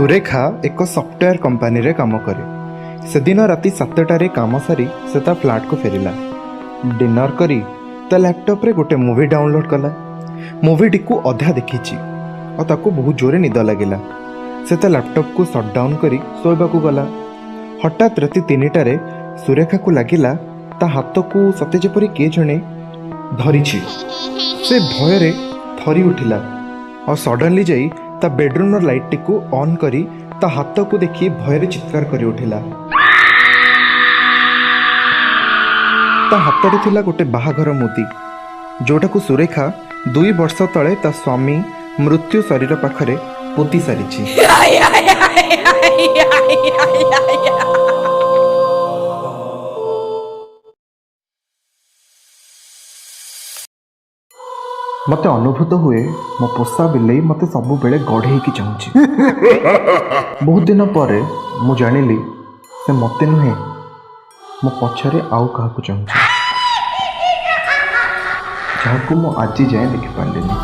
ସୁରେଖା ଏକ ସଫ୍ଟୱେୟାର କମ୍ପାନୀରେ କାମ କରେ। ସେଦିନ ରାତି ସାତଟାରେ କାମ ସାରି ସେ ତା ଫ୍ଲାଟ୍କୁ ଫେରିଲା। ଡିନର କରି ତା ଲ୍ୟାପଟପ୍ରେ ଗୋଟେ ମୁଭି ଡାଉନଲୋଡ୍ କଲା। ମୁଭିଟିକୁ ଅଧା ଦେଖିଛି। ଆଉ ତାକୁ ବହୁତ ଜୋରେ ନିଦ ଲାଗିଲା। ସେ ତା ଲ୍ୟାପଟପ୍କୁ ସଟ୍ ଡାଉନ୍ କରି ଶୋଇବାକୁ ଗଲା। ହଠାତ୍ ରାତି ତିନିଟାରେ ସୁରେଖାକୁ ଲାଗିଲା ତା ହାତକୁ ସତେ ଯେପରି କିଏ ଜଣେ ଧରିଛି। ସେ ଭୟରେ ଥରି ଉଠିଲା ଆଉ ସଡନ୍ଲି ଯାଇ ତା ବେଡରୁମ୍ର ଲାଇଟ୍ଟିକୁ ଅନ୍ କରି ତା ହାତକୁ ଦେଖି ଭୟରେ ଚିତ୍କାର କରି ଉଠିଲା ତା ହାତରେ ଥିଲା ଗୋଟେ ବାହାଘର ମୁଦି ଯୋଉଟାକୁ ସୁରେଖା ଦୁଇ ବର୍ଷ ତଳେ ତା ସ୍ୱାମୀ ମୃତ୍ୟୁ ଶରୀର ପାଖରେ ପୋତି ସାରିଛି ମୋତେ ଅନୁଭୂତ ହୁଏ ମୋ ପୋଷା ବିଲେଇ ମୋତେ ସବୁବେଳେ ଗଢ଼େଇକି ଚାହୁଁଛି। ବହୁତ ଦିନ ପରେ ମୁଁ ଜାଣିଲି ସେ ମୋତେ ନୁହେଁ ମୋ ପଛରେ ଆଉ କାହାକୁ ଚାହୁଁଛି। ଯାହାକୁ ମୁଁ ଆଜି ଯାଏଁ ଦେଖିପାରିଲିନି।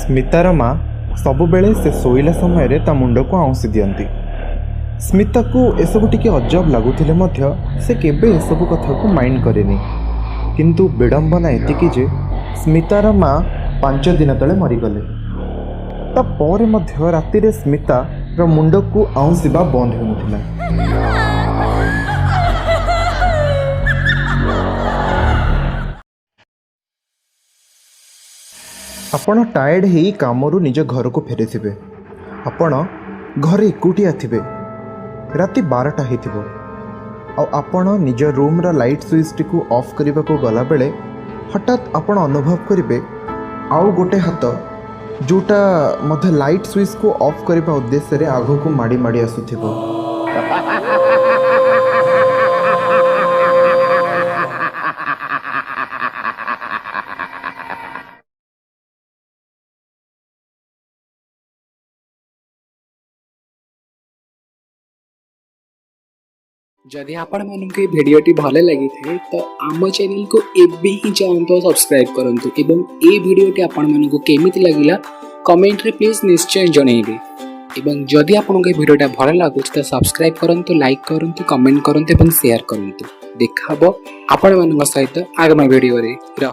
ସ୍ମିତାର ମା ସବୁବେଳେ ସେ ଶୋଇଲା ସମୟରେ ତା ମୁଣ୍ଡକୁ ଆଉଁସି ଦିଅନ୍ତି। ସ୍ମିତାକୁ ଏସବୁ ଟିକେ ଅଜବ ଲାଗୁଥିଲେ ମଧ୍ୟ ସେ କେବେ ଏସବୁ କଥାକୁ ମାଇଣ୍ଡ କରେନି। କିନ୍ତୁ ବିଡ଼ମ୍ବନା ଏତିକି ଯେ ସ୍ମିତାର ମା ପାଞ୍ଚ ଦିନ ତଳେ ମରିଗଲେ। ତାପରେ ମଧ୍ୟ ରାତିରେ ସ୍ମିତାର ମୁଣ୍ଡକୁ ଆଉଁସିବା ବନ୍ଦ ହେଉନଥିଲା। ଆପଣ ଟାୟାର୍ଡ଼ ହେଇ କାମରୁ ନିଜ ଘରକୁ ଫେରିଥିବେ। ଆପଣ ଘରେ ଏକୁଟିଆ ଥିବେ। ରାତି ବାରଟା ହେଇଥିବ। ଆଉ ଆପଣ ନିଜ ରୁମ୍ର ଲାଇଟ୍ ସୁଇଚ୍ଟିକୁ ଅଫ୍ କରିବାକୁ ଗଲାବେଳେ ହଠାତ୍ ଆପଣ ଅନୁଭବ କରିବେ ଆଉ ଗୋଟେ ହାତ ଯେଉଁଟା ମଧ୍ୟ ଲାଇଟ୍ ସୁଇଚ୍କୁ ଅଫ୍ କରିବା ଉଦ୍ଦେଶ୍ୟରେ ଆଗକୁ ମାଡ଼ି ମାଡ଼ି ଆସୁଥିବ। ଯଦି ଆପଣମାନଙ୍କୁ ଏ ଭିଡ଼ିଓଟି ଭଲ ଲାଗିଥାଏ ତ ଆମ ଚ୍ୟାନେଲକୁ ଏବେ ହିଁ ଯାଆନ୍ତୁ ଆଉ ସବସ୍କ୍ରାଇବ୍ କରନ୍ତୁ ଏବଂ ଏ ଭିଡ଼ିଓଟି ଆପଣମାନଙ୍କୁ କେମିତି ଲାଗିଲା କମେଣ୍ଟରେ ପ୍ଲିଜ୍ ନିଶ୍ଚୟ ଜଣେଇବେ ଏବଂ ଯଦି ଆପଣଙ୍କୁ ଏ ଭିଡ଼ିଓଟା ଭଲ ଲାଗୁଛି ତ ସବସ୍କ୍ରାଇବ୍ କରନ୍ତୁ ଲାଇକ୍ କରନ୍ତୁ କମେଣ୍ଟ କରନ୍ତୁ ଏବଂ ସେୟାର କରନ୍ତୁ ଦେଖା ହେବ ଆପଣମାନଙ୍କ ସହିତ ଆଗାମୀ ଭିଡ଼ିଓରେ ର